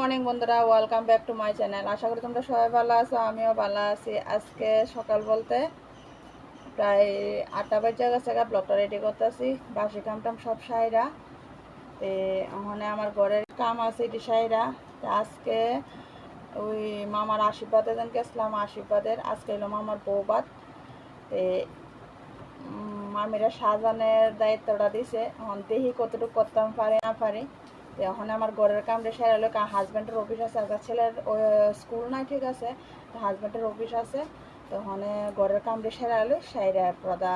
Morning বন্ধুরা। Welcome back to my channel আশা করি তোমরা সবাই ভালো আছো, আমিও ভালো আছি। আজকে সকাল বলতে প্রায় আটটা বাজে গেছে গা ব্লগটা রেডি করতেছি। বাসি কাম টাম সব সাইরা। ওখানে আমার ঘরের কাম আছে এটি সাইরা। আজকে ওই মামার আশীর্বাদের দিন গেছিলাম, আশীর্বাদের। আজকে এলো মামার বৌবাদ মামিরা সাজানের দায়িত্বটা দিছে। এখন দেখি কতটুকু করতাম পারি, না পারি। এখন আমার ঘরের কামটা সেরে কারণ হাজব্যান্ডের অফিস আছে একটা ছেলের স্কুল নাই, ঠিক আছে? তো হাজব্যান্ডের অফিস আছে, তো ওখানে ঘরের কামটা সেরে হলো সাইরা প্রদা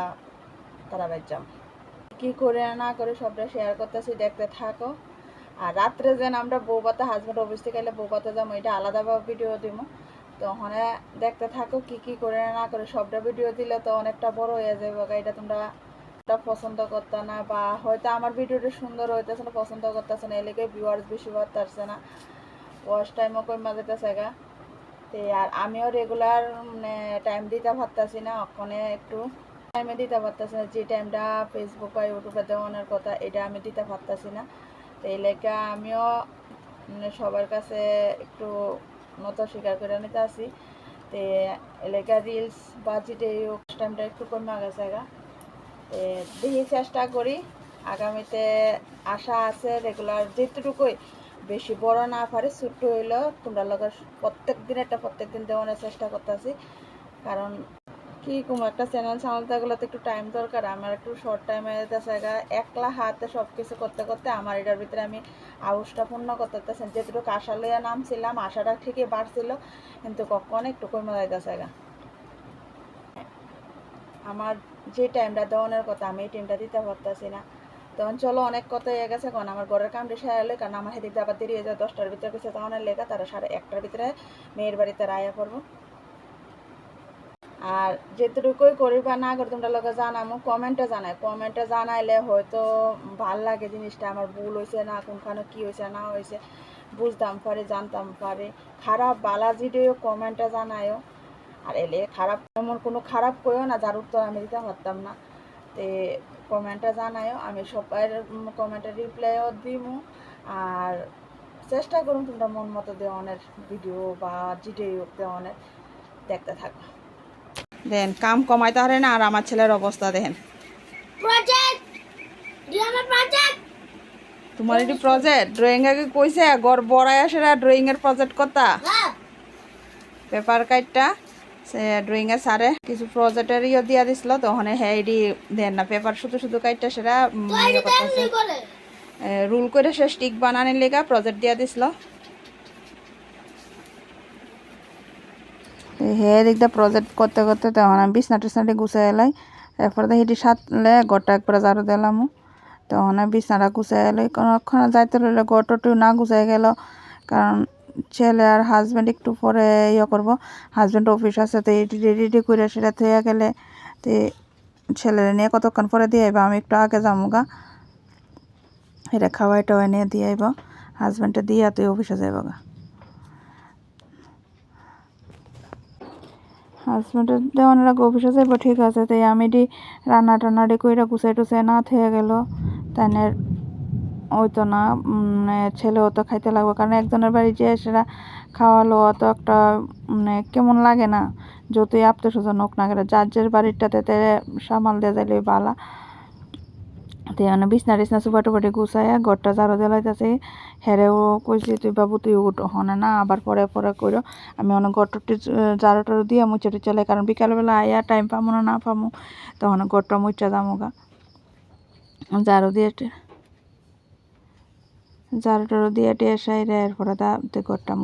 তারা যাম। কি করে না করে সবটা শেয়ার করতেছি, দেখতে থাকো। আর রাত্রে যেন আমরা বৌবাতে হাজব্যান্ড অফিস থেকে এলে বৌবাতে যাব, এটা আলাদাভাবে ভিডিও দিব তো ওখানে দেখতে থাকো, কি কি করে না করে সবটা ভিডিও দিলে তো অনেকটা বড় হয়ে যাবে এটা তোমরা পছন্দ করতে না বা হয়তো আমার ভিডিওটা সুন্দর হইতেছে না, পছন্দ করতেছে না, এলাকায় ভিউয়ার্স বেশি বাড়তেছে না। ওয়াশ টাইমও কমা যেতেছে গা। তে আর আমিও রেগুলার মানে টাইম দিতে পারতাছি না ওখানে একটু টাইমে দিতে পারতাছি না। যে টাইমটা ফেসবুক বা ইউটিউবে দেওয়ানোর কথা, এটা আমি দিতে পারতাছি না। তো এই লেখা আমিও মানে সবার কাছে একটু মতো স্বীকার করে নিতে আসি। তে এলাকা রিলস বা যেটা টাইমটা একটু কমে গেছে গা। দেখি চেষ্টা করি। আগামীতে আশা আছে রেগুলার যেটুকুই বেশি বড় না পারে, ছোট্ট হইলেও তোমরা লগের প্রত্যেক দিন একটা প্রত্যেক দিন দেওয়ানোর চেষ্টা করতেছি। কারণ কি কোনো একটা চ্যানেল চালাতে তো একটু টাইম দরকার। আমার একটু শর্ট টাইমে জায়গা একলা হাতে সব কিছু করতে করতে আমার এটার ভিতরে আমি আউসটা পূর্ণ করতে যেটুকু আশা লইয়া নামছিলাম, আশাটা ঠিকই বাড়ছিল, কিন্তু কখন একটু কমে যাইতেছে আমার যে টাইমটা দেওয়ানোর কথা, আমি এই টাইমটা দিতে পারতেছি না। তখন চলো, অনেক কথা হয়ে গেছে কারণ আমার ঘরের কামটা সেরে কারণ আমার হেদিক আবার দেরি হয়ে যায় দশটার ভিতরে কিছু তখন লেখা তারা সাড়ে একটার ভিতরে মেয়ের বাড়িতে রায়া করব। আর যেটুকুই করি বা না করি, তোমরা লোকে জানামো কমেন্টে জানাই। কমেন্টে জানাইলে হয়তো ভালো লাগে জিনিসটা, আমার ভুল হয়েছে না, কোনখানে কি হয়েছে না হয়েছে বুঝতাম পারি, জানতাম পারি। খারাপ বালা জিডিও কমেন্টে জানায়ও আর এলে খারাপ এমন কোনো খারাপ কইও না যার উত্তর আমি দিতে পারতাম না। তে কমেন্টটা জানায়ও আমি সবাই কমেন্টের রিপ্লাইও দিব আর চেষ্টা করুন তোমরা মন মতো দেওয়ানের ভিডিও বা জিডিও দেওয়ানের দেখতে থাকো। দেন কাম কমাইতে পারে না আর আমার ছেলের অবস্থা দেখেন। আমার তোমার এটি প্রজেক্ট ড্রয়িং আগে কইছে? গড় বড়াই আসে না ড্রয়িং এর প্রজেক্ট কথা পেপার কাইটটা? সে ড্রয়িং এর সারে। কিছু প্রজেক্টের ইয়ে দিয়া দিছিল তো ওখানে হ্যাঁ এডি দেন না। পেপার শুধু শুধু কাইটটা সেটা উম, তো ইয়ে রুল করে সে স্টিক বানানোর লেগা প্রজেক্ট দিয়া দিছিল। হে দেখতে প্রজেক্ট করতে করতে তখন আমি বিছনা টিছনাটি গুছাই এলাই। এরপরে দেখি এটি সাতলে গোটা একবার ঝাড়ু দিলাম তখন বিছনাটা গুছাই এলাই। কোনোক্ষণ যাইতে রইলে ঘরটু না গুছাই গেল কারণ ছেলে আর হাজব্যান্ড একটু পরে ইয়ে করব। হাজব্যান্ড অফিস আছে, তো এটি রেডি করে সেটা থইয়া গেলে তো ছেলের নিয়ে কতক্ষণ পরে দিয়ে আইবা? আমি একটু আগে যাব গা এটা খাওয়াই টাওয়াই নিয়ে দিয়ে আইব। হাজব্যান্ডে দিয়া তুই অফিসে যাইব গা হাজব্যান্ডের দেওয়ানের আগে অফিসে যাইব, ঠিক আছে। তাই আমি ডি রান্না টান্নাডি কইরা গুছাই টুছাই না থেকে গেল। তাই ওই তো না ছেলেও তো খাইতে লাগবে। কারণ একজনের বাড়ি যে সেটা খাওয়ালো অত একটা মানে কেমন লাগে না। যতই আত্মীয় স্বজন হোক না কেন, যার বাড়িটাতে তে সামাল দিয়ে যাইলে বালা। তো মানে বিছনা টিছনা সুপা টুপাটি গুছাইয়া ঘরটা ঝাড়ু দিলাইতেছে হেরেও কইছি, তুই বাবু, তুই উঠ, হনে না, আবার পরে পরে কইরো। আমি অনেক ঘরটি ঝাড়ু টাড়ু দিয়ে মুছে টুচে লাই, কারণ বিকালবেলা আয়া টাইম পামো না না পামো, তখন ঘরটা মুচা যামো গা ঝাড়ু দিয়ে ঝাড়ু টাড়ু টিয়ে সাইরে এরপরে তুই ঘরটা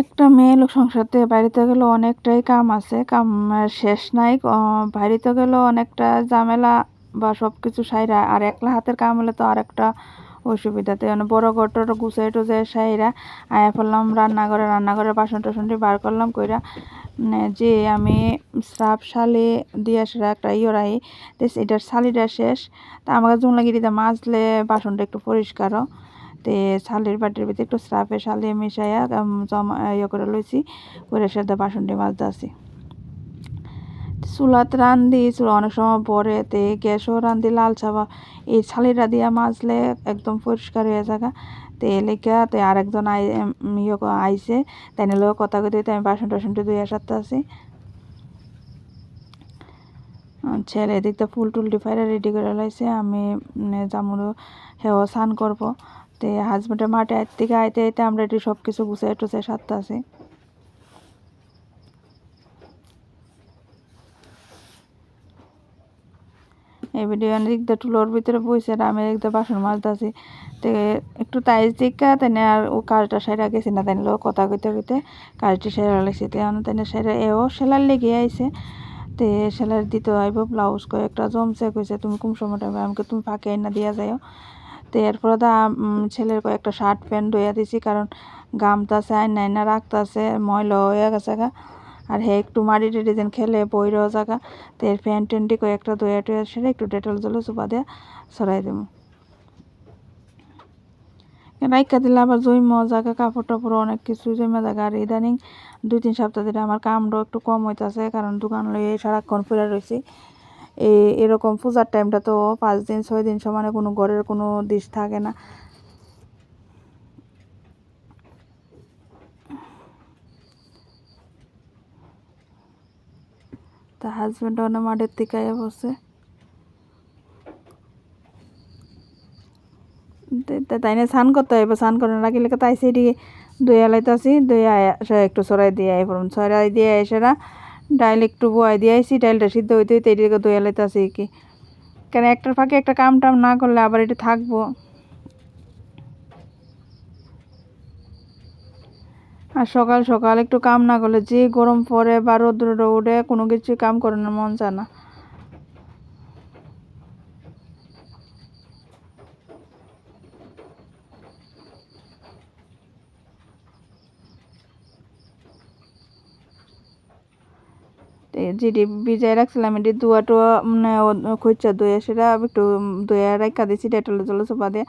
একটা মেয়ে লোক সংসার থেকে বাড়িতে গেলে অনেকটাই কাম আছে, কাম শেষ নাই বাড়িতে গেলেও অনেকটা ঝামেলা বা সব কিছু সাইরা, আর একলা হাতের কাম হলে তো আর একটা অসুবিধাতে মানে বড় ঘরটা গুছাই টুজাই সাইরা, আয়া ফেললাম, রান্নাঘরে রান্নাঘরে বাসন টাসনটি বার করলাম, কইরা যে আমি স্রাব শালি দিয়ে সেটা একটা ইয়ে রাই এটার শালিটা শেষ। তা আমাকে জুন লাগিয়ে দিতে, মাজলে বাসনটা একটু পরিষ্কারও তে ছালের বাটির ভিতরে একটু স্রাফে শালে মিশাইয়া জমা ইয়ে করে লইছি, করে সেটা বাসনটি মাজতে আছি। চুলাত রান্ধি চুলা অনেক সময় পরে, তে গ্যাসও রান্ধি লাল চাবা এই ছালিটা দিয়া মাজলে একদম পরিষ্কার হয়ে থাকা তে তে আরেকজন আই ইয়ে আইছে তাই নিয়ে কথা কইতে আমি বাসন টাসনটা ধুয়ে সারতে আছি ছেলে এদিক তো ফুল টুল ডিফাইরা রেডি করে লাইছে, আমি জামুরও হেও স্নান করব। তে হাজবেন্ডের মাঠে থেকে আইতে আইতে আমরা এটি সব কিছু গুছাই টুছাই সারতে আছি এই ভিডিও দিয়ে টুলোর ভিতরে বইছে আর আমি দিয়ে বাসন মাজতেছি। তে একটু তাইজ দিকা তাই আর ও কাজটা সেরা গেছি না তাই কথা কইতে কইতে কাজটি সেরা লাগছে। তে সেরা এও সেলার লেগে আইছে। তে সেলার দিতে আইব, ব্লাউজ কয়েকটা জমছে, কইছে তুমি কোন সময়টা আমাকে তুমি ফাঁকে না দিয়া যাও তো এরপরে আম- ছেলের কয়েকটা শার্ট প্যান্ট ধুইয়া দিছি কারণ গামতাছে, আইন নাই না রাখতাছে, ময়লা হয়ে গেছে গা। আর হে, একটু মাটি টাটি যেন খেলে বই বইরও জায়গা তো এর প্যান্ট ট্যান্টি কয়েকটা ধুয়ে টুয়ে সেরে, একটু ডেটল জলে চুপা দিয়ে, সরাই দেবো রাইকা দিলে আবার জৈম জায়গা কাপড় টাপড় অনেক কিছু জমা জায়গা আর ইদানিং দুই তিন সপ্তাহ ধরে আমার কামটাও একটু কম হইতাছে, কারণ দোকান লইয়ে সারাক্ষণ ফিরে রয়েছি এই এরকম পূজার টাইমটা তো পাঁচ দিন, ছয় দিন সমানে কোনো ঘরের কোনো দিশ থাকে না। তা হাজব্যান্ড অনেক মাঠের আয়া বসে। তাই না স্নান করতে হবে স্নান করে রাখিলে তাই সেটি দইয়া লাইতাছি দইয়া একটু সরাই দিয়ে আই পড়ুন। সরাই দিয়ে এসেরা ডাইল একটু বয়াই দিয়ে আইসি ডাইলটা সিদ্ধ হইতে হইতে এদিকে দইয়া লাইতাছি কি কেন একটার ফাঁকে একটা কাম টাম না করলে আবার এটি থাকব। আর সকাল সকাল একটু কাম না করলে, যে গরম পরে বা রোদ্র উঠে কোনো কিছু কাম করানোর মন চায় না। যেটি ভিজাই রাখছিলাম, এটি দুয়া টুয়া মানে খুঁজছা দইয়া সেটা একটু দইয়া রাখা দিয়েছি, ডেটলে জলে চোপা দিয়ে।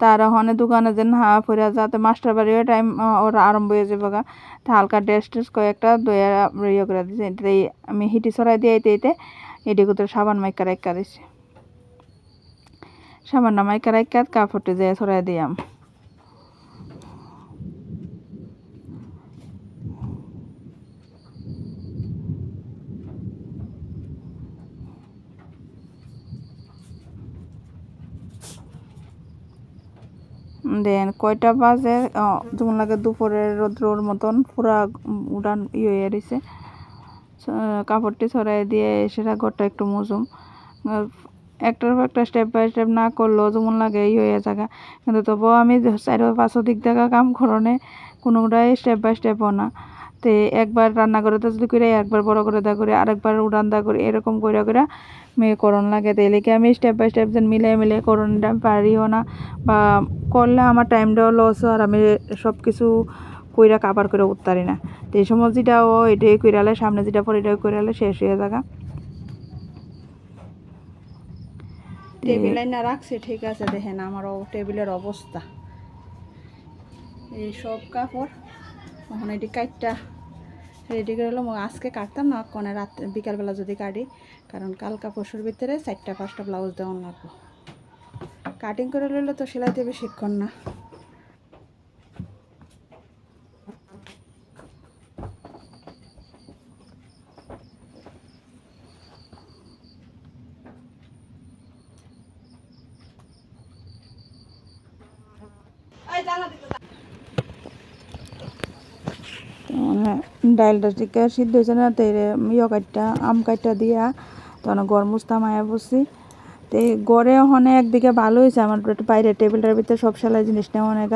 তার হনে দোকানে যেন হা ফুরা যাতে মাস্টার বাড়িও টাইম ওরা আরম্ভ হয়ে যাবে গা। হালকা ড্রেস ট্রেস কয়েকটা দয়া ইয়ে করে দিয়েছে আমি হিটি ছড়াই দিয়ে এতে এতে এটি কোথাও সাবান মাইকা রাখা দিছি। সাবান মাইকা রাখা কাপড়টি দিয়ে ছড়াই দিয়াম। দেন কয়টা বাজে? যেমন লাগে দুপুরের রোদ্রোর মতন পুরা উড়ান ইয়ে হয়ে রয়েছে কাপড়টি ছড়াই দিয়ে সেটা ঘরটা একটু মজুম। একটার পর একটা স্টেপ বাই স্টেপ না করলেও যেমন লাগে ইয়ে হয়ে থাকা কিন্তু তবুও আমি চার পাঁচো দিক দেখা কাম করনে কোনোটাই স্টেপ বাই স্টেপও না। তে একবার রান্না করে যদি করে একবার বড় করে দা করে, আরেকবার উড়ান দা করে, এরকম করে করে মেয়ে করণ লাগে। তো এলাকে আমি স্টেপ বাই স্টেপ যেন মিলে মিলে করণটা পারিও না? বা করলে আমার টাইমটাও লস আর আমি সব কিছু কইরা কাবার করে উঠতারি না। তো এই সময় যেটা ও এটাই কইরালে, সামনে যেটা পরে এটাই কইরালে শেষ হয়ে থাকা টেবিলে না রাখছি, ঠিক আছে, দেখেন আমার টেবিলের অবস্থা। এই সব কাপড় এখন এটি কাটটা রেডি করে এলাম আজকে কাটতাম না, কোনে রাত, বিকালবেলা যদি কাটি, কারণ কালকা পরশুর ভিতরে চারটা, পাঁচটা ব্লাউজ দেওয়ান লাগবে। কাটিং করে লইলে তো সেলাই সেলাইতে বেশিক্ষণ না। মানে ডাইলটা টিকা সিদ্ধ হয়েছে না, তো ইয়ে কাটটা, আম কাটটা দিয়া তখন গড় মুস্তা মায়া বসছি তো গড়ে ওখানে একদিকে ভালো হয়েছে, আমার বাইরে টেবিলটার ভিতরে সব সেলাই জিনিস নেওয়া অনেক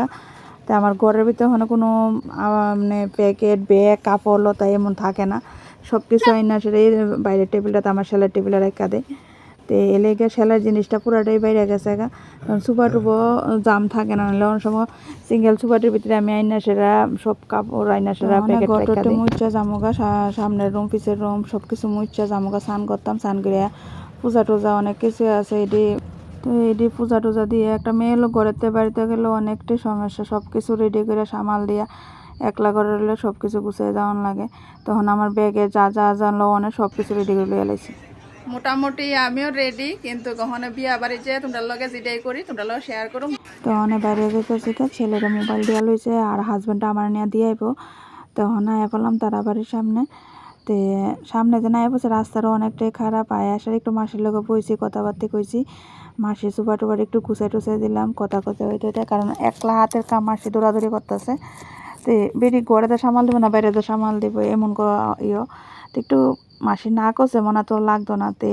তো আমার ঘরের ভিতরে ওখানে কোনো মানে প্যাকেট, ব্যাগ, কাপড়, লতা এমন থাকে না। সব কিছু আইনা সেটাই বাইরের টেবিলটাতে আমার সেলাই টেবিলে রেখা দেয়। তো এলেগে সেলাই জিনিসটা পুরাটাই বাইরে গেছে গা। কারণ সুপার টুপো জাম থাকে না নাহলে অনেক সময় সিঙ্গেল সুপারের ভিতরে আমি আইনা সেরা সব কাপড় আইনা সেরা প্যাকেট রেখা মুচ্চা জামুগা সামনের রুম পিছের রুম সব কিছু মুচ্চা জামুগা স্নান করতাম স্নান করে পূজা টুজা অনেক কিছু আছে এটি তো এটি পূজা টুজা দিয়ে একটা মেয়ে লোক ঘরেতে বাড়িতে গেলেও অনেকটাই সমস্যা সব কিছু রেডি করে সামাল দিয়া একলা করে রইলে সব কিছু গুছিয়ে যাওয়ান লাগে। তখন আমার ব্যাগে যা যা জানলো অনেক সব কিছু রেডি করে লাইছি। মোটামুটি আমিও রেডি কিন্তু কখনো বিয়া বাড়ি যে তোমরা লগে যেটাই করি তোমরা লগে শেয়ার করুম তখন বাইরে যেতেছি তো, ছেলেরা মোবাইল দিয়া লইছে, আর হাজবেন্ডটা আমার নিয়ে দিয়ে আইব। তখন আয়া পড়লাম তারা বাড়ির সামনে। তে সামনে যে নাই বসে রাস্তারও অনেকটাই খারাপ। আয় আসার একটু মাসির লগে বইছি, কথাবার্তা কইছি। মাসি সুপার টুপার একটু গুছাই টুসাই দিলাম, কথা কথা হইতে হইতে, কারণ একলা হাতের কাম মাসি দৌড়াদৌড়ি করতেছে। তে বেরি ঘরে তো সামাল দিব না, বাইরে তো সামাল দিব, এমন ইয়ে। একটু মাসি না করছে, মনে তো লাগতো না। তে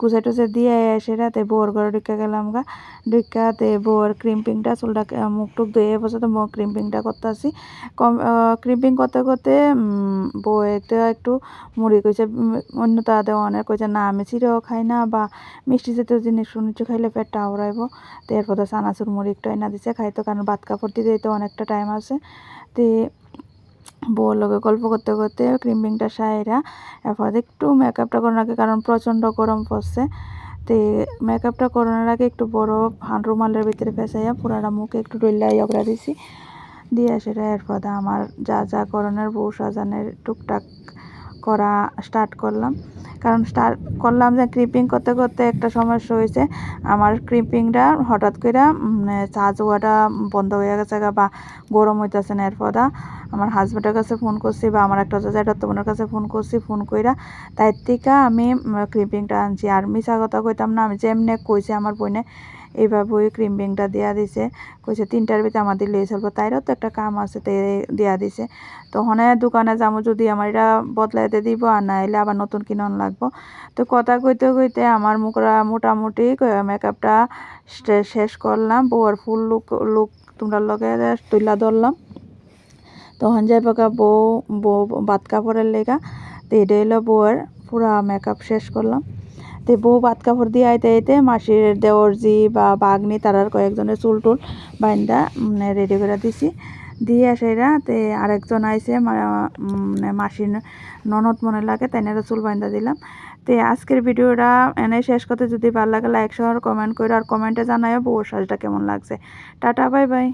গুছাই টুসাই দিয়ে এসে রাতে বউর ঘরে ঢুকে গেলাম গা। ঢুকা তে বউর ক্রিম্পিংটা চুলটা মুখ টুক ধুয়ে বসে তো ক্রিম্পিংটা করতেছি। কম ক্রিম্পিং করতে করতে বউ একটা মুড়ি কইছে অন্য তাদের অনেক কইছে, না, আমি চিড়েও খাই না বা মিষ্টি জাতীয় জিনিস শুনেছি, খাইলে পেটটা আওড়াইব তো এরপর তো চানাচুর মুড়ি একটু এনে দিছে, খাইতো, কারণ ভাত কাপড় দিতে দিতে অনেকটা টাইম আছে। তে বউর লগে গল্প করতে করতে ক্রিম্পিংটা সাইরা, এরপর একটু মেকআপটা করার আগে কারণ প্রচণ্ড গরম পড়ছে। তো মেকআপটা করানোর আগে একটু বড় রুমালের ভিতরে ফেসাইয়া পুরাটা মুখে একটু ডুল্লাই অবরা দিছি। দিয়ে সেটা এরপর আমার যা যা করণের বউ সাজানের টুকটাক করা স্টার্ট করলাম। কারণ স্টার্ট করলাম যে ক্রিপিং করতে করতে একটা সমস্যা হয়েছে। আমার ক্রিপিংটা হঠাৎ করে চার্জ হওয়াটা বন্ধ হয়ে গেছে বা গরম হইতেছে না এরপর আমার হাজব্যান্ডের কাছে ফোন করছি বা আমার একটা জায়গা বোনের কাছে ফোন করছি ফোন কইরা, তাই থেকে আমি ক্রিপিংটা আনছি। আর মিশা কথা কইতাম না, আমি যেমনে কইছি আমার বোনে এইভাবে ওই ক্রিম্পিংটা দেওয়া দিছে। কইছে, তিনটার ভিতরে আমার দিলে চলবো। তাইরও তো একটা কাম আছে তে দেওয়া দিছে। তখন দোকানে যাব যদি আমার এটা বদলাইতে দিব, আর না এলে আবার নতুন কিনন লাগবো। তো কথা কইতে কইতে আমার মুখরা মোটামুটি মেকআপটা শেষ করলাম। বউর ফুল লুক লুক তোমরা লগে তুলা ধরলাম। তখন যাই পাকা বউ বউ ভাত কাপড়ের লেগা, তো এটা হলো বউয়ের পুরা মেকআপ শেষ করলাম। তো বউ ভাত কাপড় দিয়ে আইতে আইতে মাসির দেওরজি বা বাগনি, তারার কয়েকজনের চুল টুল বাইন্দা রেডি করে দিছি। দিয়ে সেরা তে আরেকজন আইসে মানে মাসির ননদ মনে লাগে তাইনারা চুল বাইন্দা দিলাম। তে আজকের ভিডিওটা এনে শেষ করতে যদি ভালো লাগে লাইক শেয়ার কমেন্ট করে আর কমেন্টে জানায় বউর সাজটা কেমন লাগছে। Tata bye bye